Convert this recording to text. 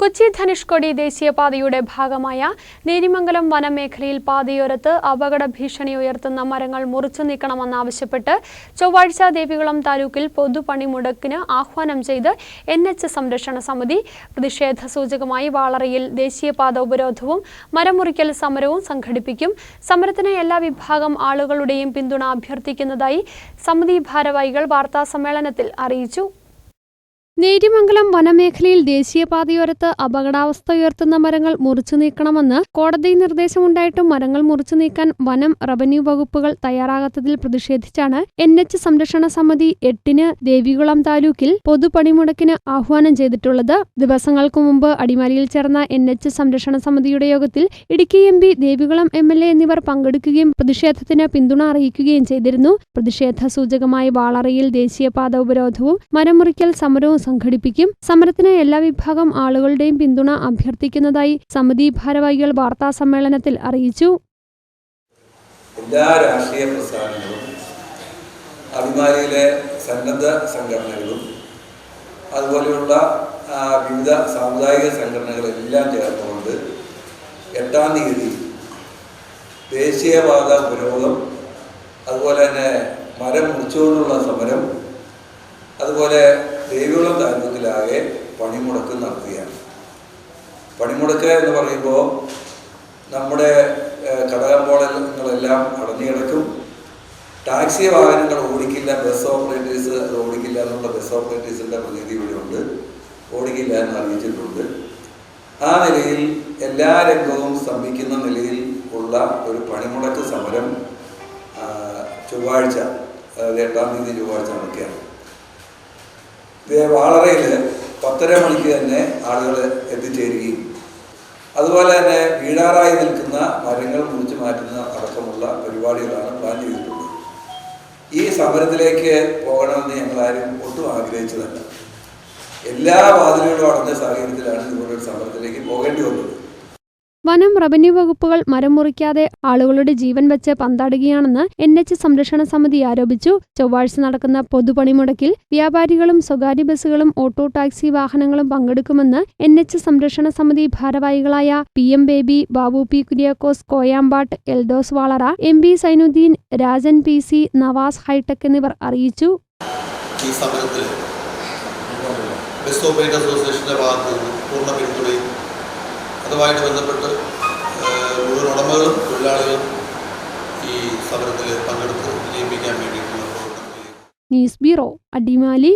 കൊച്ചി ധനുഷ്കോടി ദേശീയപാതയുടെ ഭാഗമായ നേരിമംഗലം വനമേഖലയിൽ പാതയോരത്ത് അപകട ഭീഷണി ഉയർത്തുന്ന മരങ്ങൾ മുറിച്ചു നീക്കണമെന്നാവശ്യപ്പെട്ട് ചൊവ്വാഴ്ച ദേവികുളം താലൂക്കിൽ പൊതുപണി പൊതുപണിമുടക്കിന് ആഹ്വാനം ചെയ്ത് എൻ എച്ച് സംരക്ഷണ സമിതി പ്രതിഷേധ സൂചകമായി വാളറയിൽ ദേശീയപാത ഉപരോധവും മരമുറിക്കൽ സമരവും സംഘടിപ്പിക്കും. സമരത്തിന് എല്ലാ വിഭാഗം ആളുകളുടെയും പിന്തുണ അഭ്യർത്ഥിക്കുന്നതായി സമിതി ഭാരവാഹികൾ വാർത്താസമ്മേളനത്തിൽ അറിയിച്ചു. നേര്യമംഗലം വനമേഖലയിൽ ദേശീയപാതയോരത്ത് അപകടാവസ്ഥ ഉയർത്തുന്ന മരങ്ങൾ മുറിച്ചു നീക്കണമെന്ന് കോടതി നിർദ്ദേശമുണ്ടായിട്ടും മരങ്ങൾ മുറിച്ചു നീക്കാൻ വനം റവന്യൂ വകുപ്പുകൾ തയ്യാറാകാത്തതിൽ പ്രതിഷേധിച്ചാണ് എൻ എച്ച് സംരക്ഷണ സമിതി എട്ടിന് ദേവികുളം താലൂക്കിൽ പൊതുപണിമുടക്കിന് ആഹ്വാനം ചെയ്തിട്ടുള്ളത്. ദിവസങ്ങൾക്കു മുമ്പ് അടിമാലിയിൽ ചേർന്ന എൻ എച്ച് സംരക്ഷണ സമിതിയുടെ യോഗത്തിൽ Idukki M P Devikulam M L A എന്നിവർ പങ്കെടുക്കുകയും പ്രതിഷേധത്തിന് പിന്തുണ അറിയിക്കുകയും ചെയ്തിരുന്നു. പ്രതിഷേധ സൂചകമായി വാളറയിൽ ദേശീയപാത ഉപരോധവും മരം മുറിക്കൽ സമരവും സംഘടിപ്പിക്കും. സമരത്തിന് എല്ലാ വിഭാഗം ആളുകളുടെയും പിന്തുണ അഭ്യർത്ഥിക്കുന്നതായി സമിതി ഭാരവാഹികൾ വാർത്താ സമ്മേളനത്തിൽ അറിയിച്ചു. എല്ലാ രാഷ്ട്രീയ പ്രസ്ഥാനങ്ങളും അഭിമാനിയിലെ സന്നദ്ധ സംഘടനകളും അതുപോലെയുള്ള വിവിധ സാമുദായിക സംഘടനകളെല്ലാം ചേർന്നുകൊണ്ട് എട്ടാം തീയതി ദേശീയവാദ പുരോഗം അതുപോലെ തന്നെ മരം മുറിച്ചുകൊണ്ടുള്ള സമരം അതുപോലെ ദേവികുളം താലൂക്കിലാകെ പണിമുടക്ക് നടത്തുകയാണ്. പണിമുടക്ക് എന്ന് പറയുമ്പോൾ നമ്മുടെ കടകമ്പോളങ്ങളെല്ലാം അടഞ്ഞു കിടക്കും ടാക്സി വാഹനങ്ങൾ ഓടിക്കില്ല ബസ് ഓപ്പറേറ്റേഴ്സ് ഓടിക്കില്ല എന്നുള്ള ബസ് ഓപ്പറേറ്റേഴ്സിന്റെ പ്രതീതി ഇവിടെയുണ്ട്. ഓടിക്കില്ല എന്ന് അറിയിച്ചിട്ടുണ്ട്. ആ നിലയിൽ എല്ലാ രംഗവും സ്തംഭിക്കുന്ന നിലയിൽ ഉള്ള ഒരു പണിമുടക്ക് സമരം ചൊവ്വാഴ്ച അതായത് എട്ടാം തീയതി ചൊവ്വാഴ്ച നടക്കുകയാണ്. വാളറയിൽ പത്തര മണിക്ക് തന്നെ ആളുകൾ എത്തിച്ചേരുകയും അതുപോലെ തന്നെ വീഴാറായി നിൽക്കുന്ന മരങ്ങൾ മുറിച്ച് മാറ്റുന്ന അടക്കമുള്ള പരിപാടികളാണ് പ്ലാൻ ചെയ്തിട്ടുള്ളത്. ഈ സമരത്തിലേക്ക് പോകണമെന്ന് ഞങ്ങളാരും ഒട്ടും ആഗ്രഹിച്ചതല്ല. എല്ലാ വാതിലുകളും അടഞ്ഞ സാഹചര്യത്തിലാണ് ഇതുപോലൊരു സമരത്തിലേക്ക് പോകേണ്ടി വന്നത്. വനം റവന്യൂ വകുപ്പുകൾ മരം മുറിക്കാതെ ആളുകളുടെ ജീവൻ വെച്ച് പന്താടുകയാണെന്ന് എൻ എച്ച് സംരക്ഷണ സമിതി ആരോപിച്ചു. ചൊവ്വാഴ്ച നടക്കുന്ന പൊതുപണിമുടക്കിൽ വ്യാപാരികളും സ്വകാര്യ ബസ്സുകളും ഓട്ടോ ടാക്സി വാഹനങ്ങളും പങ്കെടുക്കുമെന്ന് എൻ എച്ച് സംരക്ഷണ സമിതി ഭാരവാഹികളായ P M Baby Babu P Kuriakose Koyampattu Eldhose Valara M B Sainuddin Rajan P C Navas Hitech എന്നിവർ അറിയിച്ചു. ഈ സമരത്തിൽ ബസ് ഓപ്പറേറ്റർ അസോസിയേഷന്റെ ഭാഗത്ത് പൂർണ പിന്തുണയും അതുമായിട്ട് ബന്ധപ്പെട്ട് മുഴുവൻ ഉടമകളും തൊഴിലാളികളും ഈ സമരത്തിൽ പങ്കെടുത്ത് വിജയിപ്പിക്കാൻ വേണ്ടിയിട്ടുള്ള ന്യൂസ് ബ്യൂറോ അടിമാലി